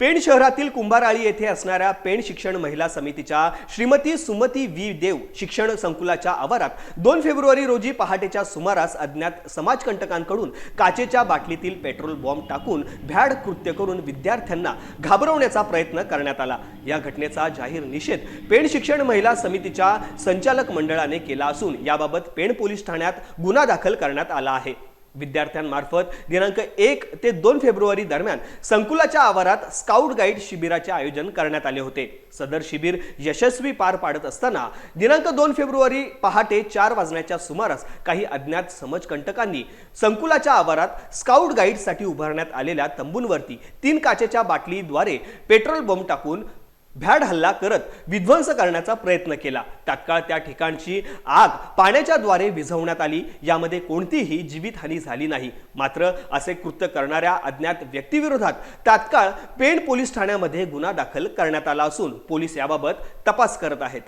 पेण शहरातील कुंभाराळी येथे असणाऱ्या पेण शिक्षण महिला समितीच्या श्रीमती सुमती वी देव शिक्षण संकुलाच्या आवारात दोन फेब्रुवारी रोजी पहाटेच्या सुमारास अज्ञात समाजकंटकांकडून काचेच्या बाटलीतील पेट्रोल बॉम्ब टाकून भ्याड कृत्य करून विद्यार्थ्यांना घाबरवण्याचा प्रयत्न करण्यात आला. या घटनेचा जाहीर निषेध पेण शिक्षण महिला समितीच्या संचालक मंडळाने केला असून याबाबत पेण पोलीस ठाण्यात गुन्हा दाखल करण्यात आला आहे. विद्यार्थ्यांमार्फत दिनांक एक ते दोन फेब्रुवारी दरम्यान संकुलाच्या आवारात स्काउट गाईड शिबिराचे आयोजन करण्यात आले होते. सदर शिबिर यशस्वी पार पाडत असताना दिनांक दोन फेब्रुवारी पहाटे चार वाजण्याच्या सुमारास काही अज्ञात समजकंटकांनी संकुलाच्या आवारात स्काउट गाईडसाठी उभारण्यात आलेल्या तंबूंवरती तीन काचेच्या बाटलीद्वारे पेट्रोल बॉम्ब टाकून भ्याड हल्ला करत विध्वंस करण्याचा प्रयत्न केला. तात्काळ त्या ठिकाणची आग पाण्याच्या द्वारे विझवण्यात आली. यामध्ये कोणतीही जीवितहानी झाली नाही. मात्र असे कृत्य करणाऱ्या अज्ञात व्यक्तीविरोधात तात्काळ पेण पोलीस ठाण्यामध्ये गुन्हा दाखल करण्यात आला असून पोलीस याबाबत तपास करत आहेत.